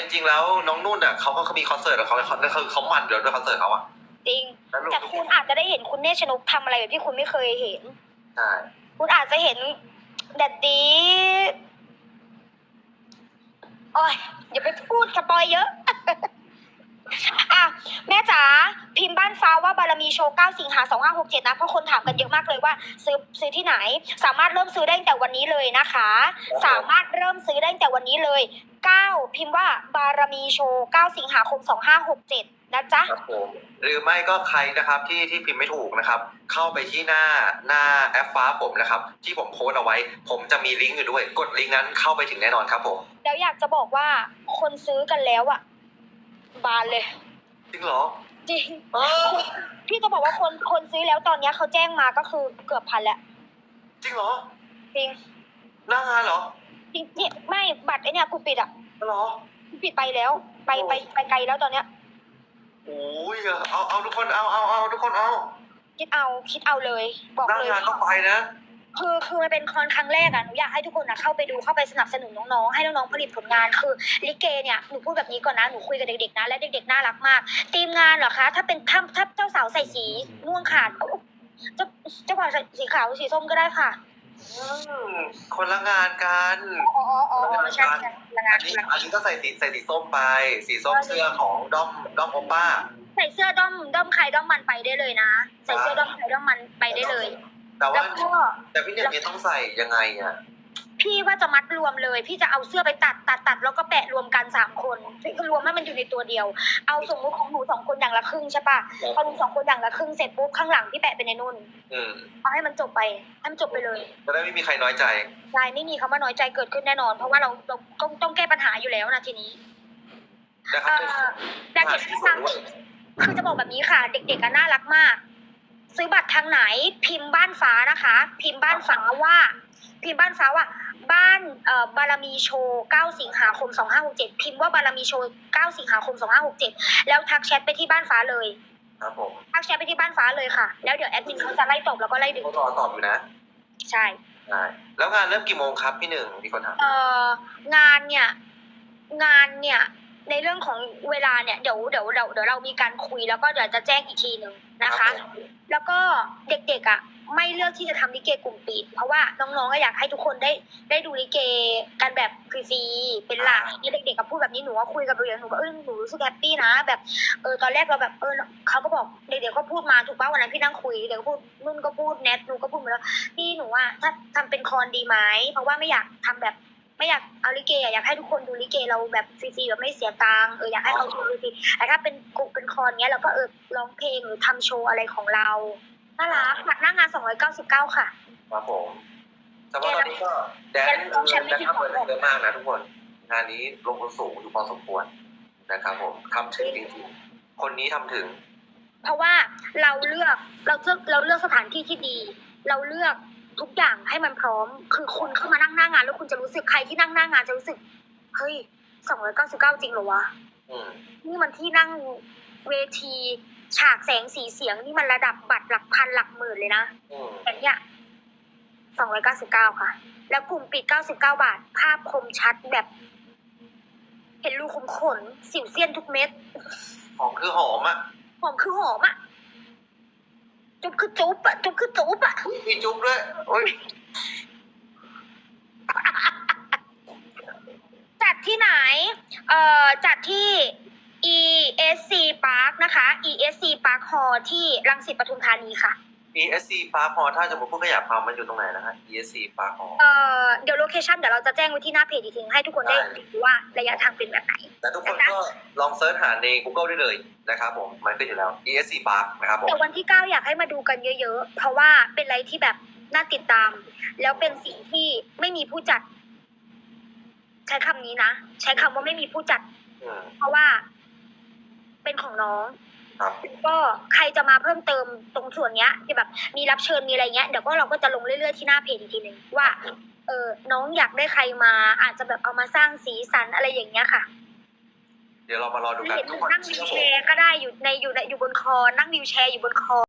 จริงๆแล้วน้องนุ่นอะเขาก็เขามีคอนเสิร์ตของเขาเขาเขาเขามันเดี๋ยวด้วยคอนเสิร์ตเขาอะจริงแล้วลูกแต่คุณอาจจะได้เห็นคุณเนชนกทำอะไรแบบที่คุณไม่เคยเห็นใช่คุณอาจจะเห็นแดดดีโอ้ยอย่าไปพูดสปอยเยอะอะแม่จ๋าพิมพ์บ้านฟ้าว่าบารมีโชว์ 9 สิงหา 2567 นะ เพราะคนถามกันเยอะมากเลยว่า ซื้อซื้อที่ไหน สามารถเริ่มซื้อได้ตั้งแต่วันนี้เลยนะคะ สามารถเริ่มซื้อได้ตั้งแต่วันนี้เลย 9 พิมพ์ว่าบารมีโชว์ 9 สิงหาคม 2567 นะจ๊ะ ครับผมหรือไม่ก็ใครนะครับที่ที่พิมพ์ไม่ถูกนะครับ เข้าไปที่หน้าหน้าแอปฟ้าผมนะครับ ที่ผมโพสต์เอาไว้ ผมจะมีลิงก์อยู่ด้วย กดลิงก์นั้นเข้าไปถึงแน่นอนครับผมแล้วอยากจะบอกว่าคนซื้อกันแล้วอะบานเลย จริงเหรอจริง เออพี่จะบอกว่าคนคนซื้อแล้วตอนเนี้ยเขาแจ้งมาก็คือเกือบพันแล้ว จริงเหรอจริง หน้างานเหรอ จริงเนี่ยไม่บัตรไอเนี่ยกูปิดอะเหรอกูปิดไปแล้ว ไปไปไปไกลแล้วตอนเนี้ยโอ้ยเอาเอาทุกคนเอาเอาเอาทุกคนเอาคิดเอาคิดเอาเลย บอกหน้าเลยงานต้องไปนะคือคือมันเป็นคอนครั้งแรกอะหนูอยากให้ทุกคนนะเข้าไปดูเข้าไปสนับสนุนน้องๆให้น้องๆผลิตผลงานคือลิเกเนี่ยหนูพูดแบบนี้ก่อนนะหนูคุยกับเด็กๆนะและเด็กๆน่ารักมากทีมงานเหรอคะ ถ้าเป็นถ้าถ้าเจ้าสาวใส่สีม่วงขาดเอาเจ้าเจ้าบ่าวใส่สีขาวสีส้มก็ได้ค่ะอืม คนละงานกันอ๋ออ๋ออ๋อใช่ใช่พลังงาอันนนี้พลังงานอันนี้ก็ใส่สีใส่สีส้มไป สีส้มเสื้อของด้อมด้อมโอป้า ใส่เสื้อด้อมด้อมใครด้อมมันไปได้เลยนะ ใส่เสื้อด้อมใครด้อมมันไปได้เลยแต่แล้ว่าวก็แต่พี่หนึ่งเนี่ยต้องใส่ยังไงอะ พี่ว่าจะมัดรวมเลย พี่จะเอาเสื้อไปตัดตัดตัดแล้วก็แปะรวมกันสามคนพี่ก็รวมให้มันอยู่ในตัวเดียว เอาสมมติของหนูสองคนอย่างละครึ่งใช่ปะพอหนูสองคนอย่างละครึ่งเสร็จปุ๊บข้างหลังพี่แปะเป็นในนุ่นอืมเอาให้มันจบไปให้มันจบไปเลยจะได้ไม่มีใครน้อยใจใช่ไม่มีคำว่าน้อยใจเกิดขึ้นแน่นอน เพราะว่าเราเราต้องต้องแก้ปัญหาอยู่แล้วนะทีนี้นะคเอ่รับอแต่เด็กทางคือจะบอกแบบนี้ค่ะ เด็กๆอะน่ารักมาก ซื้อบัตรทางไหน พิมพ์บ้านฟ้านะคะ พิมพ์บ้านฟ้าว่า พิมพ์บ้านฟ้าว่า บ้านเอ่อบารมีโชว์9สิงหาคม 2567 พิมพ์ว่าบารมีโชว์9สิงหาคม 2567 แล้วทักแชทไปที่บ้านฟ้าเลยครับผมทักแชทไปที่บ้านฟ้าเลยค่ะ แล้วเดี๋ยวแอดมินเขาจะไล่ตอบแล้วก็ไล่ดึงเขารอตอบอยู่นะ ใช่ใช่แล้วงานเริ่มกี่โมงครับพี่หนึ่งมีคนถามเอ่องานเนี่ย งานเนี่ย ในเรื่องของเวลาเนี่ยเดี๋ยวเดี๋ยวเดี๋ยวเดี๋ยวเรามีการคุยแล้วก็เดี๋ยวจะแจ้งอีกทีหนึ่งนะคะรับผมแล้วก็เด็กๆอะไม่เลือกที่จะทำลิเกกลุ่มปิดเพราะว่าน้องๆก็อยากให้ทุกคนได้ได้ดูลิเกกันแบบฟรีๆเป็นหลักแล้วเด็กๆก็พูดแบบนี้หนูก็คุยกับเรียนหนูว่าเออหนูรู้สึกแฮปปี้นะ แบบเออตอนแรกเราแบบเออเขาก็บอกเด็กๆก็พูดมาถูกป่ะวันนั้นพี่นั่งคุยเด็กก็พูดนุ่นก็พูดแนทหนูก็พูดมาแล้วพี่หนูว่าถ้าทำเป็นคอนดีไหมเพราะว่าไม่อยากทำแบบ ไม่อยากเอาลิเกอะอยากให้ทุกคนดูลิเกเราแบบฟรีๆแบบไม่เสียตังค์เอออยากให้เขาดูฟรีๆแต่ถ้าเป็นกลุ่มเป็นคอนเนี้ยเราก็เออร้องเพลงหรือทำโชว์อะไรของเราน่ารักหน้างาน299ค่ะครับผมแต่ว่าตอนนี้ก็แดนแดนต้องใช้ไม่แดนผิดทำหวัเงิงนเยอะมากนะทุกคนงานนี้ลงทุนสูงอยู่พอสมควรนะครับผมทำถึงจริงๆคนนี้ทำถึง เพราะว่าเราเลือกเราเลือกเราเลือกสถานที่ที่ดี เราเลือก ทุกอย่างให้มันพร้อม คือคุณเข้ามานั่งหน้างาน แล้วคุณจะรู้สึกใครที่นั่งหน้างานจะรู้สึก เฮ้ย299จริงเหรอวะอืมนี่มันที่นั่งเวที ฉากแสงสีเสียงนี่มันระดับบัตรหลักพันหลักหมื่นเลยนะอืมแต่เนี่ย299ค่ะ แล้วกลุ่มปิด99บาท ภาพคมชัดแบบ เห็นรูขุมขน สิวเซียนทุกเม็ดของคือหอมอะหอมคือหอมอะ จุ๊บคือจุ๊บอะจุ๊บคือจุ๊บอะอุ๊ยมีจุ๊บด้วยโอ้ยจัดที่ไหน เอ่อ จัดที่ ESC Park นะคะ ESC Park Hall ที่รังสิตปทุมธานีค่ะ ESC ฟ้าพอถ้าจะมาพูดขยับความมันอยู่ตรงไหนนะฮะ ESC ฟ้าพอเอ่อเดี๋ยวโลเคชันเดี๋ยวเราจะแจ้งไว้ที่หน้าเพจอีกทีให้ทุกคนได้ได้ดูว่าระยะทางเป็นแบบไหน แต่ทุกคนก็ลองเซิร์ชหาใน Google ได้เลยนะครับผม มันขึ้นอยู่แล้ว ESC Park นะครับผมแต่วันที่ 9 อยากให้มาดูกันเยอะๆ เพราะว่าเป็นอะไรที่แบบน่าติดตาม แล้วเป็นสิ่งที่ไม่มีผู้จัด ใช้คำนี้นะ ใช้คำว่าไม่มีผู้จัดอืมเพราะว่า เป็นของน้อง ครับก็ใครจะมาเพิ่มเติมตรงส่วนเนี้ยที่แบบมีรับเชิญมีอะไรเงี้ยเดี๋ยวก็เราก็จะลงเรื่อยๆที่หน้าเพจอีกทีหนึ่งว่าเออน้องอยากได้ใครมา อาจจะแบบเอามาสร้างสีสันอะไรอย่างเงี้ยค่ะ เดี๋ยวเรามารอดูกันเห็นทุกคนนั่งวิเชื่วอผแชม ร์ก็ได้อยู่ในอยู่ในอยู่บนคอนั่งวิวแชร์อยู่บนคอ